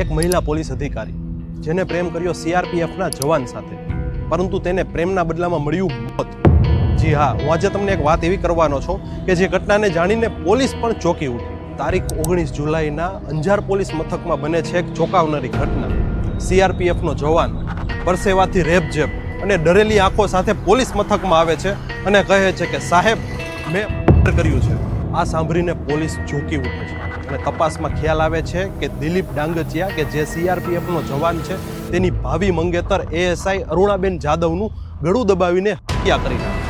એક મહિલા પોલીસ અધિકારી, જેને પ્રેમ કર્યો સીઆરપીએફના જવાન સાથે. પરંતુ તેને પ્રેમના બદલામાં મળ્યું મોત. જી હા, હું આજે તમને એક વાત એવી કરવાનો છું કે જે ઘટનાને જાણીને પોલીસ પણ ચોંકી ઉઠી. તારીખ ઓગણીસ જુલાઈના અંજાર પોલીસ મથકમાં બને છે એક ચોંકાવનારી ઘટના. સીઆરપીએફનો જવાન, પરસેવાથી રેપઝેપ અને ડરેલી આંખો સાથે પોલીસ મથકમાં આવે છે અને કહે છે કે, સાહેબ, મેં કર્યું છે. આ સાંભળીને પોલીસ ચોંકી ઉઠે છે. અને તપાસમાં ખ્યાલ આવે છે કે દિલીપ ડાંગચિયા, કે જે સીઆરપીએફનો જવાન છે, તેની ભાવિ મંગેતર એએસઆઈ અરુણાબેન જાદવનું ગળું દબાવીને હત્યા કરી નાખી.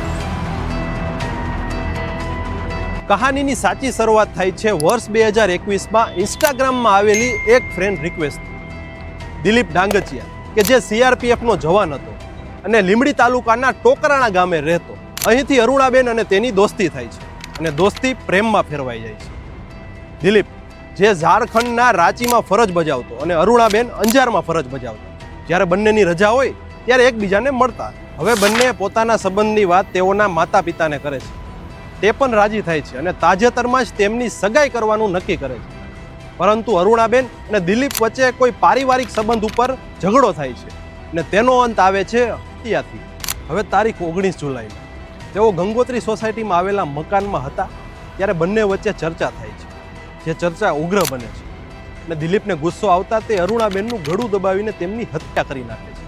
કહાનીની સાચી શરૂઆત થાય છે વર્ષ બે હજાર એકવીસમાં ઇન્સ્ટાગ્રામમાં આવેલી એક ફ્રેન્ડ રિક્વેસ્ટ દિલીપ ડાંગચિયા, કે જે સીઆરપીએફનો જવાન હતો અને લીંબડી તાલુકાના ટોકરાણા ગામે રહેતો. અહીંથી અરુણાબેન અને તેની દોસ્તી થાય છે. અને દોસ્તી પ્રેમમાં ફેરવાઈ જાય છે. દિલીપ, જે ઝારખંડના રાંચીમાં ફરજ બજાવતો અને અરુણાબેન અંજારમાં ફરજ બજાવતા. જ્યારે બંનેની રજા હોય, ત્યારે એકબીજાને મળતા. હવે બંને પોતાના સંબંધની વાત તેઓના માતા પિતાને કરે છે. તે પણ રાજી થાય છે અને તાજેતરમાં જ તેમની સગાઈ કરવાનું નક્કી કરે છે. પરંતુ અરુણાબેન અને દિલીપ વચ્ચે કોઈ પારિવારિક સંબંધ ઉપર ઝઘડો થાય છે અને તેનો અંત આવે છે હત્યાથી. હવે તારીખ ઓગણીસ જુલાઈની તેઓ ગંગોત્રી સોસાયટીમાં આવેલા મકાનમાં હતા, ત્યારે બંને વચ્ચે ચર્ચા થાય છે, જે ચર્ચા ઉગ્ર બને છે. અને દિલીપને ગુસ્સો આવતા તે અરુણાબેનનું ગળું દબાવીને તેમની હત્યા કરી નાખે છે.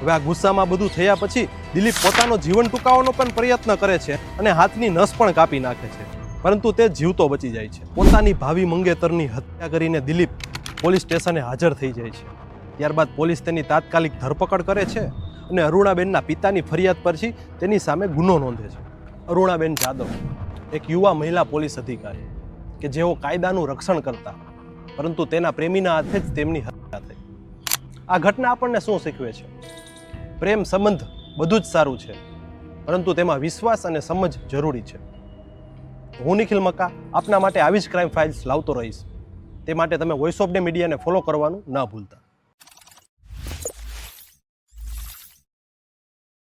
હવે આ ગુસ્સામાં બધું થયા પછી દિલીપ પોતાનો જીવન ટૂંકાવવાનો પણ પ્રયત્ન કરે છે અને હાથની નસ પણ કાપી નાખે છે. પરંતુ તે જીવતો બચી જાય છે. પોતાની ભાવિ મંગેતરની હત્યા કરીને દિલીપ પોલીસ સ્ટેશને હાજર થઈ જાય છે. ત્યારબાદ પોલીસ તેની તાત્કાલિક ધરપકડ કરે છે અને અરુણાબેનના પિતાની ફરિયાદ પરથી તેની સામે ગુનો નોંધે છે. અરુણાબેન જાદવ, એક યુવા મહિલા પોલીસ અધિકારી કે જેઓ કાયદાનું રક્ષણ કરતા, પરંતુ તેના પ્રેમીના હાથે જ તેમની હત્યા થઈ. આ ઘટના આપણને શું શીખવે છે? પ્રેમ સંબંધ બધું જ સારું છે, પરંતુ તેમાં વિશ્વાસ અને સમજ જરૂરી છે. હું નિખિલ મક્કા, આપના માટે આવી જ ક્રાઇમ ફાઇલ્સ લાવતો રહીશ. તે માટે તમે વોઇસ ઓફ ડે મીડિયાને ફોલો કરવાનું ન ભૂલતા.